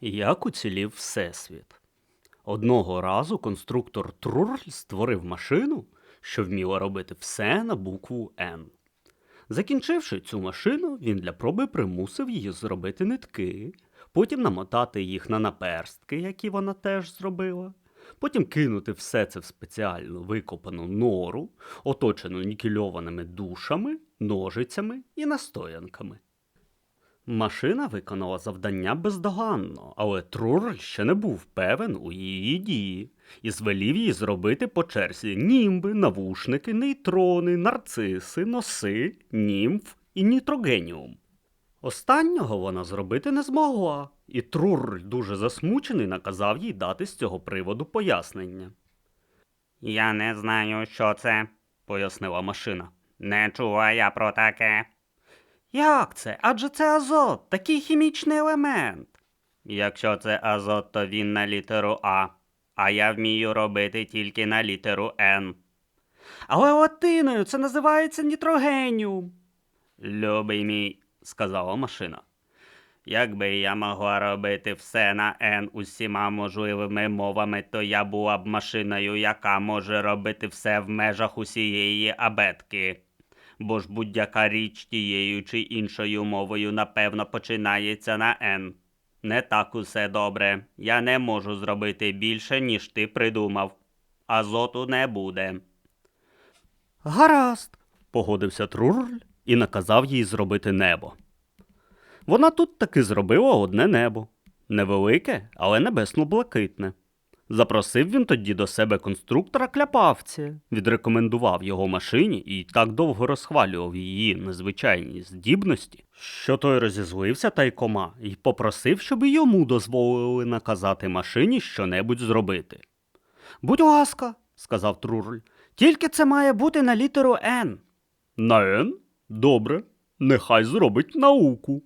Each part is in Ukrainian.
Як уцілів Всесвіт? Одного разу конструктор Трурль створив машину, що вміла робити все на букву Н. Закінчивши цю машину, він для проби примусив її зробити нитки, потім намотати їх на наперстки, які вона теж зробила, потім кинути все це в спеціально викопану нору, оточену нікельованими душами, ножицями і настоянками. Машина виконала завдання бездоганно, але Трурль ще не був певен у її дії і звелів їй зробити по черзі німби, навушники, нейтрони, нарциси, носи, німф і нітрогеніум. Останнього вона зробити не змогла, і Трурль, дуже засмучений, наказав їй дати з цього приводу пояснення. Я не знаю, що це, Пояснила машина. не чула я про таке. Як це? Адже це азот, такий хімічний елемент. Якщо це азот, то він на літеру А, а я вмію робити тільки на літеру Н. Але латиною це називається нітрогеніум. Любий мій, сказала машина. Якби я могла робити все на N усіма можливими мовами, то я була б машиною, яка може робити все в межах усієї абетки. Бо ж будь-яка річ тією чи іншою мовою, напевно, починається на N. Не так усе добре. Я не можу зробити більше, ніж ти придумав. Азоту не буде. Гаразд, погодився Трурль і наказав їй зробити небо. Вона тут таки зробила одне небо. Невелике, але небесно-блакитне. Запросив він тоді до себе конструктора кляпавця, відрекомендував його машині і так довго розхвалював її незвичайні здібності, що той розізлився тайкома і попросив, щоб йому дозволили наказати машині щонебудь зробити. Будь ласка, сказав Трурль, тільки це має бути на літеру Н. На Н? Добре, нехай зробить науку.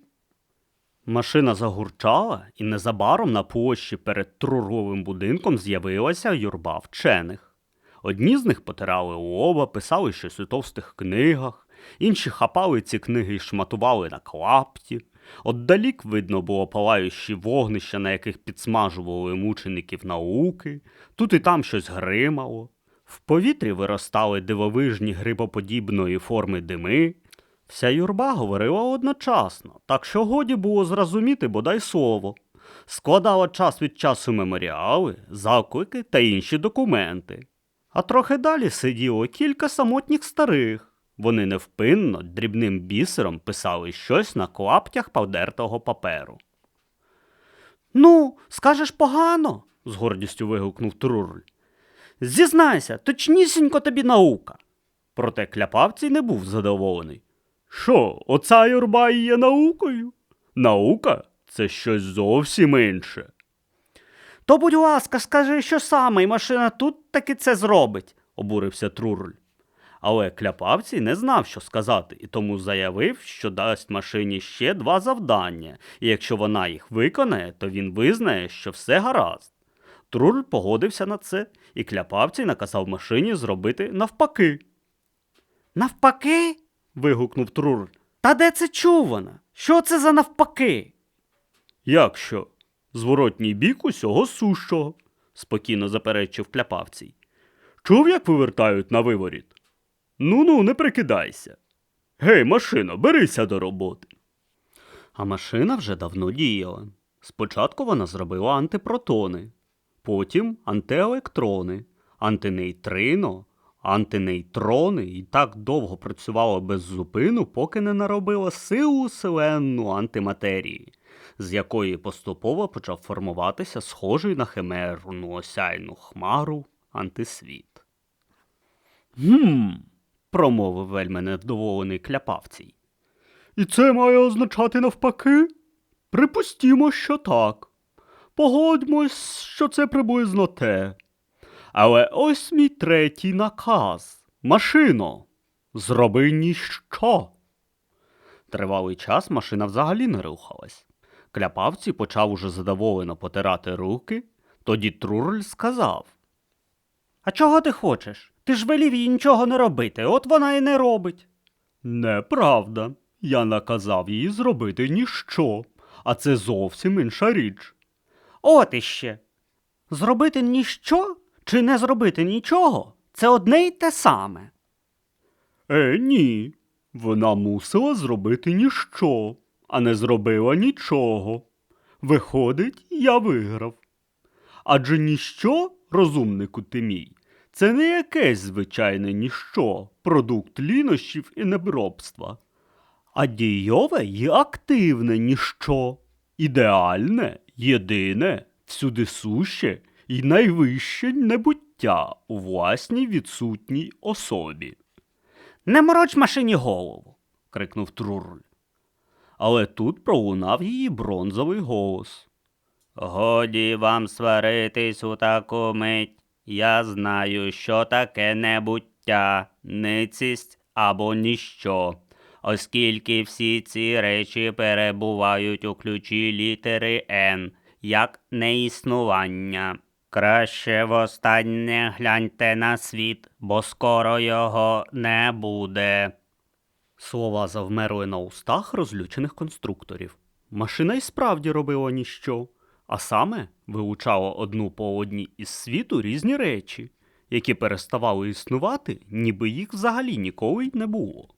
Машина загурчала, і незабаром на площі перед трурловим будинком з'явилася юрба вчених. Одні з них потирали лоба, писали щось у товстих книгах, інші хапали ці книги і шматували на клапті. Отдалік видно було палаючі вогнища, на яких підсмажували мучеників науки, тут і там щось гримало. В повітрі виростали дивовижні грибоподібної форми дими. Вся юрба говорила одночасно, так що годі було зрозуміти бодай слово. Складала час від часу меморіали, заклики та інші документи. А трохи далі сиділо кілька самотніх старих. Вони невпинно дрібним бісером писали щось на клаптях подертого паперу. Ну, скажеш погано, з гордістю вигукнув Трурль. Зізнайся, точнісінько тобі наука. Проте кляпавцій не був задоволений. Що, оця юрба і є наукою? Наука це щось зовсім інше. То, будь ласка, скажи, що саме, і машина тут таки це зробить, обурився Трурль. Але кляпавці не знав, що сказати, і тому заявив, що дасть машині ще два завдання, і якщо вона їх виконає, то він визнає, що все гаразд. Трурль погодився на це, і кляпавці наказав машині зробити навпаки. Навпаки? Вигукнув Трурль. Та де це чувано? Що це за навпаки? Як що? Зворотній бік усього сущого, спокійно заперечив кляпавцій. Чув, як вивертають на виворіт? Ну ну, не прикидайся. Гей, машино, берися до роботи. А машина вже давно діяла. Спочатку вона зробила антипротони, потім антиелектрони, антинейтрино, антинейтрони і так довго працювала без зупину, поки не наробила силу селенну антиматерії, з якої поступово почав формуватися схожий на химерну осяйну хмару антисвіт. Гм, промовив вельми невдоволений кляпавцій. І це має означати навпаки? Припустімо, що так. Погодьмось, що це приблизно те. Але ось мій третій наказ. Машино, зроби ніщо. Тривалий час машина взагалі не рухалась. Кляпавці почав уже задоволено потирати руки, тоді Трурль сказав. А чого ти хочеш? Ти ж велів їй нічого не робити, от вона і не робить. Неправда. Я наказав їй зробити ніщо, а це зовсім інша річ. От іще. Зробити ніщо чи не зробити нічого це одне й те саме. Е, ні. Вона мусила зробити ніщо, а не зробила нічого. Виходить, я виграв. Адже ніщо, розумнику ти мій, це не якесь звичайне ніщо, продукт лінощів і небробства, а дійове й активне ніщо, ідеальне, єдине, всюди суще і найвище небуття у власній відсутній особі. Не мороч машині голову. крикнув Трурль. Але тут пролунав її бронзовий голос. Годі вам сваритись у таку мить. Я знаю, що таке небуття, ницість або ніщо, оскільки всі ці речі перебувають у ключі літери Н, як неіснування. Краще востаннє гляньте на світ, бо скоро його не буде. Слова завмерли на устах розлючених конструкторів. Машина й справді робила ніщо, а саме вилучала одну по одній із світу різні речі, які переставали існувати, ніби їх взагалі ніколи й не було.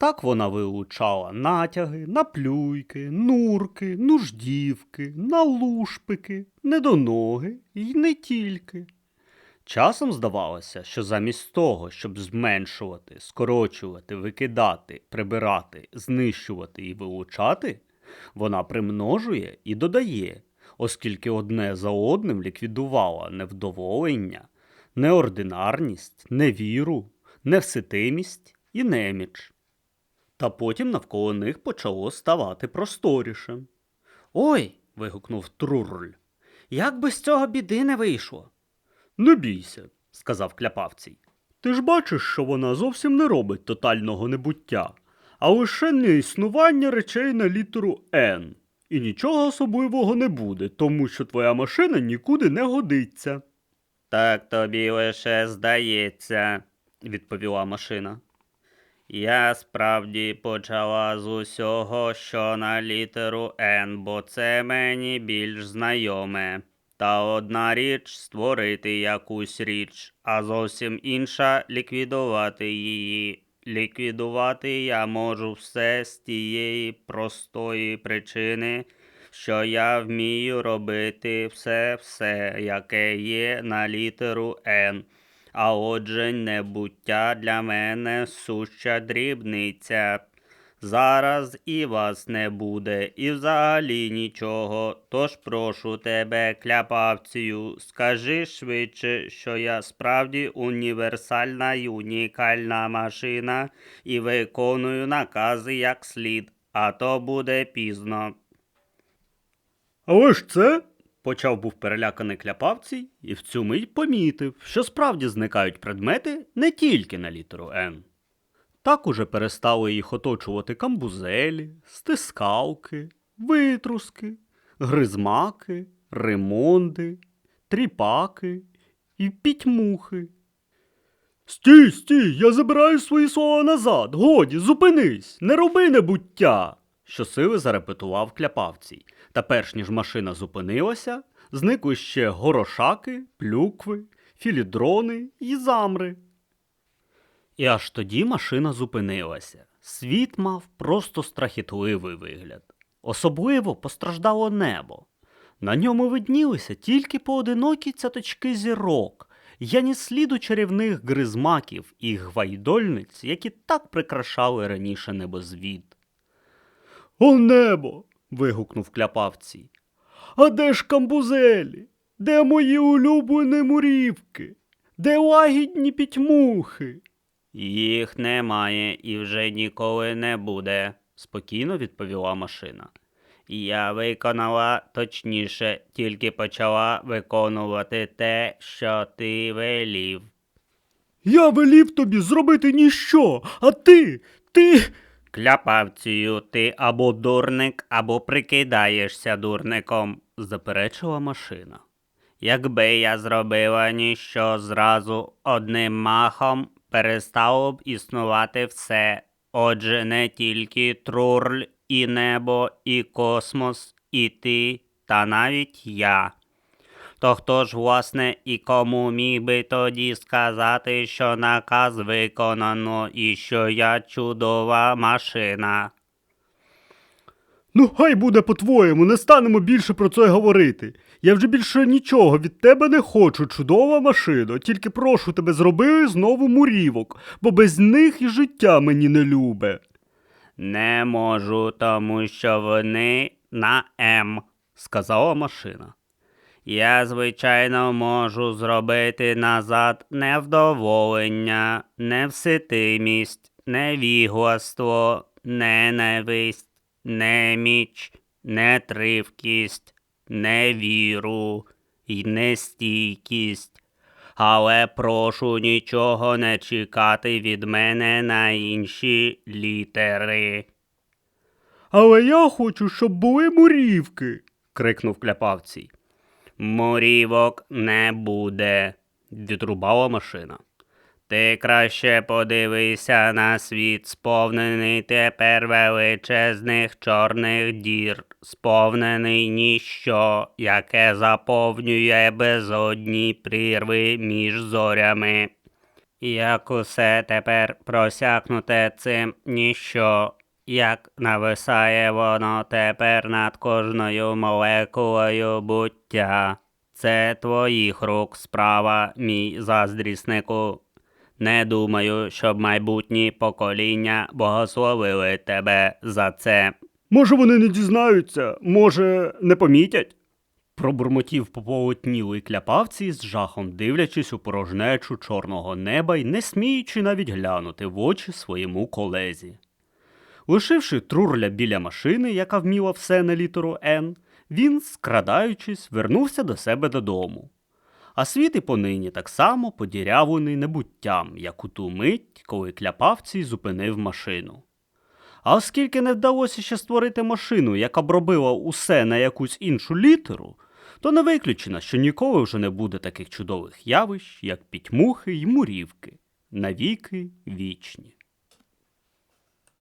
Так вона вилучала натяги, наплюйки, нурки, нуждівки, налушпики, недоноги й не тільки. Часом здавалося, що замість того, щоб зменшувати, скорочувати, викидати, прибирати, знищувати і вилучати, вона примножує і додає, оскільки одне за одним ліквідувала невдоволення, неординарність, невіру, невситимість і неміч. Та потім навколо них почало ставати просторіше. Ой. вигукнув Трурль. Як би з цього біди не вийшло. Не бійся, сказав кляпавцій. Ти ж бачиш, що вона зовсім не робить тотального небуття, а лише неіснування речей на літеру Н. І нічого особливого не буде, тому що твоя машина нікуди не годиться, Так тобі лише здається, відповіла машина. Я справді почала з усього, що на літеру Н, бо це мені більш знайоме. Та одна річ створити якусь річ, а зовсім інша ліквідувати її. Ліквідувати я можу все з тієї простої причини, що я вмію робити все-все, яке є на літеру Н. А отже, небуття для мене суща дрібниця. Зараз і вас не буде, і взагалі нічого. Тож прошу тебе, кляпавцію, скажи швидше, що я справді універсальна й унікальна машина і виконую накази як слід, а то буде пізно. Але ж це. Почав був переляканий кляпавцій і в цю мить помітив, що справді зникають предмети не тільки на літеру Н. Так уже перестали їх оточувати камбузелі, стискалки, витруски, гризмаки, ремонди, тріпаки і пітьмухи. Стій, стій, я забираю свої слова назад. Годі, зупинись, не роби небуття. Щосили зарепетував кляпавцій. Та перш ніж машина зупинилася, зникли ще горошаки, плюкви, філідрони і замри. І аж тоді машина зупинилася. Світ мав просто страхітливий вигляд. Особливо постраждало небо. На ньому виднілися тільки поодинокі цяточки зірок, я ні сліду чарівних гризмаків і гвайдольниць, які так прикрашали раніше небозвід. О небо. Вигукнув кляпавці. А де ж камбузелі? Де мої улюблені мурівки? Де лагідні пітьмухи? Їх немає і вже ніколи не буде, спокійно відповіла машина. Я виконала, точніше, тільки почала виконувати те, що ти велів. Я велів тобі зробити ніщо, а ти, ти. Кляпавцію, ти або дурник, або прикидаєшся дурником, заперечила машина. Якби я зробила ніщо зразу одним махом, перестало б існувати все. Отже, не тільки трурль, і небо, і космос, і ти, та навіть я. То хто ж, власне, і кому міг би тоді сказати, що наказ виконано і що я чудова машина? Ну, хай буде по-твоєму, не станемо більше про це говорити. Я вже більше нічого від тебе не хочу, чудова машина. Тільки прошу тебе, зроби знову мурівок, бо без них і життя мені не любе. Не можу, тому що вони на М. сказала машина. Я, звичайно, можу зробити назад невдоволення, невситимість, невігластво, ненависть, неміч, нетривкість, невіру і нестійкість. Але прошу нічого не чекати від мене на інші літери. Але я хочу, щоб були мурівки. крикнув кляпавцій. Мурівок не буде, Відрубала машина. Ти краще подивися на світ, сповнений тепер величезних чорних дір, сповнений ніщо, яке заповнює безодні прірви між зорями. Як усе тепер просякнуте цим ніщо, як нависає воно тепер над кожною молекулою буття. Це твоїх рук справа, мій заздріснику. Не думаю, щоб майбутні покоління благословили тебе за це. Може, вони не дізнаються, може, не помітять? Пробурмотів пополотнілий кляпавці з жахом дивлячись у порожнечу чорного неба й не сміючи навіть глянути в очі своєму колезі. Лишивши трурля біля машини, яка вміла все на літеру Н, він, скрадаючись, вернувся до себе додому. А світ і понині так само подірявлений небуттям, як у ту мить, коли кляпавцій зупинив машину. А оскільки не вдалося ще створити машину, яка б робила усе на якусь іншу літеру, то не виключено, що ніколи вже не буде таких чудових явищ, як пітьмухи й мурівки, навіки вічні.